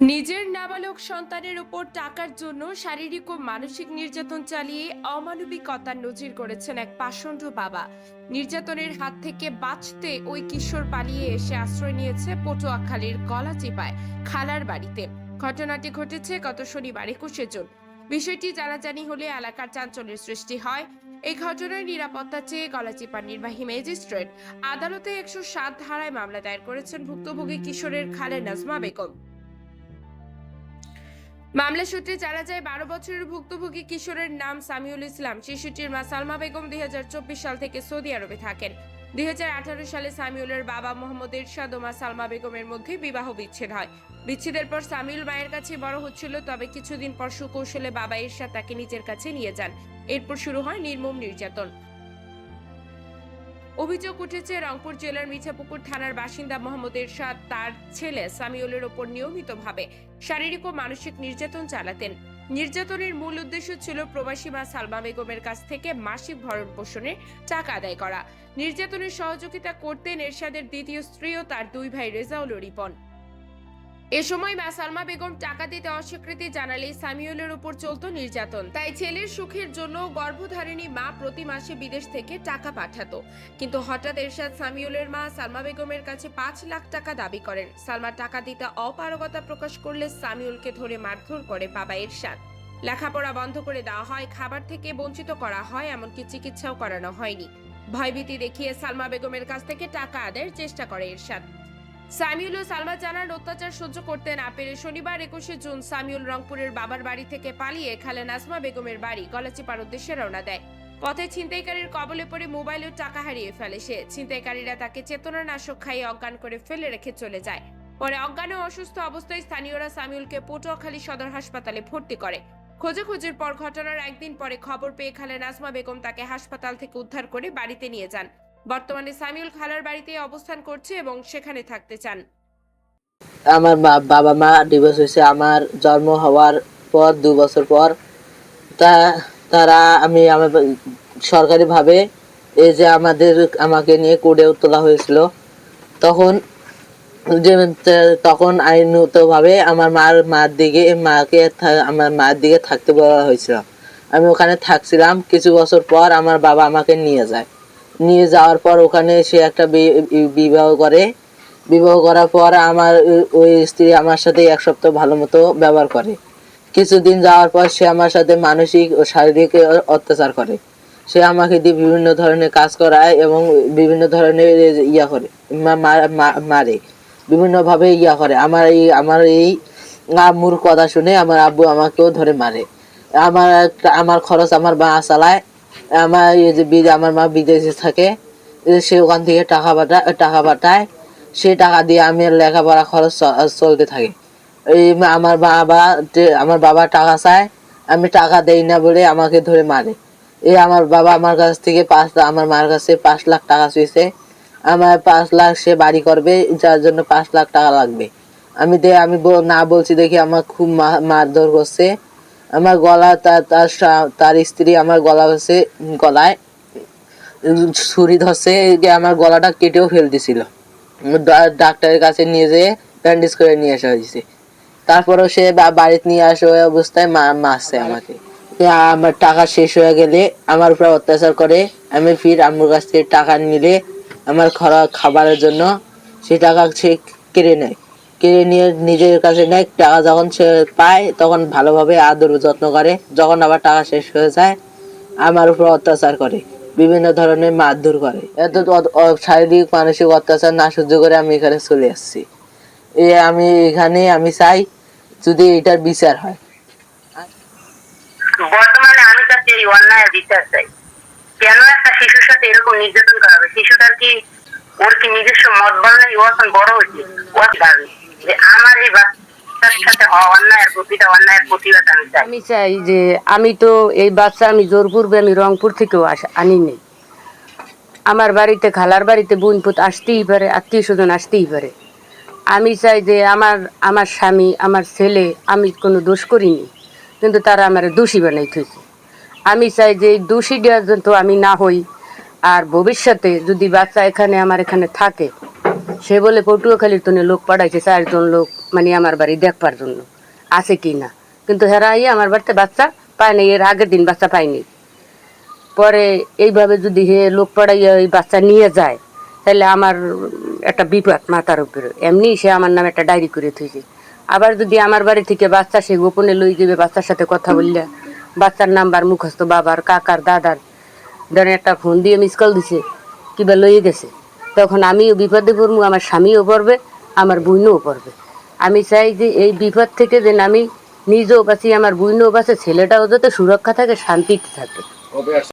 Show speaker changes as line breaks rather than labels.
নিজের নাবালক সন্তানের উপর টাকার জন্য শারীরিক ও মানসিক নির্যাতন চালিয়ে অমানবিকতার নজির করেছেন এক পাষণ্ড বাবা। নির্যাতনের হাত থেকে বাঁচতে ওই কিশোর পালিয়ে এসে আশ্রয় নিয়েছে পটুয়াখালীর গলাচিপায়, খালার বাড়িতে। ঘটনাটি ঘটেছে গত শনিবার একুশে জুন। বিষয়টি জানাজানি হলে এলাকার চাঞ্চল্যের সৃষ্টি হয়। এই ঘটনায় নিরাপত্তা চেয়ে গলাচিপার নির্বাহী ম্যাজিস্ট্রেট আদালতে একশো সাত ধারায় মামলা দায়ের করেছেন ভুক্তভোগী কিশোরের খালে নাজমা বেগম। মামলা সূত্রে জানা যায়, বারো বছরের ভুক্তভোগী কিশোরের নাম সামিউল ইসলাম, শিশুটির মা সালমা বেগম দুই সাল থেকে সৌদি আরবে থাকেন। দুই হাজার আঠারো সালে সামিউলের বাবা মোহাম্মদ ইরশাদ ও মা সালমা বেগমের মধ্যে বিবাহ বিচ্ছেদ হয়। বিচ্ছেদের পর সামিউল মায়ের কাছে বড় হচ্ছিল, তবে কিছুদিন পর সুকৌশলে বাবা ইরশাদ তাকে নিজের কাছে নিয়ে যান। এরপর শুরু হয় নির্মম নির্যাতন। অভিযোগ উঠেছে, রংপুর জেলার মিছাপুকুর থানার বাসিন্দা মোহাম্মদ এরশাদ, তার ছেলে সামিউলের ওপর নিয়মিতভাবে শারীরিক ও মানসিক নির্যাতন চালাতেন। নির্যাতনের মূল উদ্দেশ্য ছিল প্রবাসী মা সালমা বেগমের কাছ থেকে মাসিক ভরণ পোষণের টাকা আদায় করা। নির্যাতনের সহযোগিতা করতেন এরশাদের দ্বিতীয় স্ত্রী ও তার দুই ভাই রেজাউল রিপন। এ সময় মা সালমা বেগম টাকা দিতে অস্বীকৃতি জানালে সামিউলের উপর চলত নির্যাতন। তাই ছেলের সুখের জন্য গর্ভধারিণী মা প্রতি মাসে বিদেশ থেকে টাকা পাঠাতো। কিন্তু হঠাৎ এরশাদ সামিউলের মা সালমা বেগমের কাছে পাঁচ লাখ টাকা দাবি করেন। সালমা টাকা দিতে অপারগতা প্রকাশ করলে সামিউলকে ধরে মারধর করে বাবা এরশাদ। লেখাপড়া বন্ধ করে দেওয়া হয়, খাবার থেকে বঞ্চিত করা হয়, এমনকি চিকিৎসাও করানো হয়নি। ভয়ভীতি দেখিয়ে সালমা বেগমের কাছ থেকে টাকা আদায়ের চেষ্টা করে এরশাদ। সামিউল ও সালমা জানার অত্যাচার সহ্য করতে না পেরে শনিবার একুশে জুন সামিউল রংপুরের বাবার বাড়ি থেকে পালিয়ে খালে নাজমা বেগমের বাড়ি গলাচিপার উদ্দেশ্যে রওনা দেয়। পথে ছিনতাইকারীর কবলে পড়ে মোবাইল ও টাকা হারিয়ে ফেলে সে। ছিনতাইকারীরা তাকে চেতনানাশক খাইয়ে অজ্ঞান করে ফেলে রেখে চলে যায়। পরে অজ্ঞান অসুস্থ অবস্থায় স্থানীয়রা সামিউলকে পটুয়াখালী সদর হাসপাতালে ভর্তি করে। খোঁজাখুঁজির পর ঘটনার একদিন পরে খবর পেয়ে খালে নাজমা বেগম তাকে হাসপাতাল থেকে উদ্ধার করে বাড়িতে নিয়ে যান। বর্তমানে সামিউল খালার বাড়িতে অবস্থান করছে এবং সেখানে থাকতে চান।
আমার বাবা মা ডিভোর্স হয়েছে। আমার জন্ম হওয়ার পর, দু বছর পর তা, তারা আমি আমার সরকারিভাবে এই যে আমাদের, আমাকে নিয়ে কোর্টে তোলা হয়েছিল, তখন যে তখন আইনতভাবে আমার মার মার দিকে, মাকে আমার মার দিকে থাকতে বলা হয়েছিল। আমি ওখানে থাকছিলাম। কিছু বছর পর আমার বাবা আমাকে নিয়ে যায়। নিয়ে যাওয়ার পর ওখানে সে একটা বিবাহ করে। বিবাহ করার পর আমার, ওই স্ত্রী আমার সাথে এক সপ্তাহ ভালো মতো ব্যবহার করে। কিছুদিন যাওয়ার পর সে আমার সাথে মানসিক ও শারীরিক অত্যাচার করে। সে আমাকে দিয়ে বিভিন্ন ধরনের কাজ করায় এবং বিভিন্ন ধরনের ইয়া করে মারে। বিভিন্নভাবে ইয়া করে। আমার এই আমার এই আম্মুর কথা শুনে আমার আব্বু আমাকেও ধরে মারে। আমার আমার খরচ আমার মা চালায়। আমার আমার মা বিদেশে থাকে সে ওখান থেকে টাকা পাঠায় টাকা পাঠায়, সে টাকা দিয়ে আমি লেখাপড়া খরচ চলতে থাকে। এই আমার বাবা আমার বাবা টাকা চায়, আমি টাকা দেই না বলে আমাকে ধরে মারে। এই আমার বাবা আমার কাছ থেকে পাঁচ আমার মার কাছে পাঁচ লাখ টাকা চুইছে আমার পাঁচ লাখ সে বাড়ি করবে, যার জন্য পাঁচ লাখ টাকা লাগবে। আমি দে আমি না বলছি দেখি আমার খুব মারধর করছে। আমার গলা, তার তার তার স্ত্রী আমার গলা হচ্ছে, গলায়, ছুরি যে আমার গলাটা কেটেও ফেল দিছিল। ডাক্তারের কাছে নিয়ে যেয়ে ব্যান্ডেজ করে নিয়ে আসা হয়েছে। তারপরেও সে বাড়িতে নিয়ে আসা অবস্থায় মা- মারছে আমাকে। আমার টাকা শেষ হয়ে গেলে আমার উপর অত্যাচার করে আমি ফির আম্মুর কাছ থেকে টাকা নিলে আমার খরা খাবারের জন্য সে টাকা সে কেড়ে নেয়। কেড়ে নিয়ে নিজের কাছে নেয়। টাকা যখন সে পায়, তখন ভালোভাবে আদর যত্ন করে। যখন আবার টাকা শেষ হয়ে যায়, আমার উপর অত্যাচার করে, বিভিন্ন ধরনের মারধর করে। এত শারীরিক, মানসিক অত্যাচার না সহ্য করে আমি এখানে চলে আসছি। এ আমি এখানে আমি চাই যদি এটার বিচার হয়।
বর্তমানে আমি কাছে এই অন্যায়ের বিচার চাই। কেন একটা শিশুর সাথে এরকম নির্যাতন করা হবে? শিশুটার কি, ওর কি নিজস্ব মত বানাই ও এখন বড় হয়েছে। ও আমি চাই।
যে আমি তো এই বাচ্চা আমি জোরপূর্বে আমি রংপুর থেকেও আনিনি। আমার বাড়িতে, খালার বাড়িতে বোনপুত আসতেই পারে, আত্মীয় স্বজন আসতেই পারে। আমি চাই যে আমার আমার স্বামী, আমার ছেলে, আমি কোনো দোষ করিনি, কিন্তু তারা আমার দোষী বানাই থইছে আমি চাই যে এই দোষীটা তো আমি না হই, আর ভবিষ্যতে যদি বাচ্চা এখানে, আমার এখানে থাকে সে বলে পটুয়াখালীর তনে লোক পাঠাইছে চারজন লোক মানে আমার বাড়ি দেখবার জন্য। আছে কি না? কিন্তু হেরা আইয়া আমার বাড়িতে বাচ্চা পায়নি এর আগের দিন বাচ্চা পায়নি পরে এইভাবে যদি হে লোক পাড়াইয়া ওই বাচ্চা নিয়ে যায়, তাহলে আমার একটা বিপদ মাথার উপরে। এমনি সে আমার নামে একটা ডায়েরি করে থুইছে। আবার যদি আমার বাড়ি থেকে বাচ্চা সে গোপনে লই যাবে বাচ্চার সাথে কথা বললে বাচ্চার নাম্বার মুখস্থ বাবার, কাকার, দাদার, ধরেন একটা ফোন দিয়ে মিস কল দিছে, কিবা লইয়ে গেছে। তখন আমিও বিপদে পড়ব, আমার স্বামীও পড়বে, আমার বোনও পড়বে। আমি চাই যে এই বিপদ থেকে যেন আমি নিজেও বাঁচি, আমার বোনও বাঁচে, ছেলেটাও যাতে সুরক্ষা থাকে, শান্তিতে থাকে।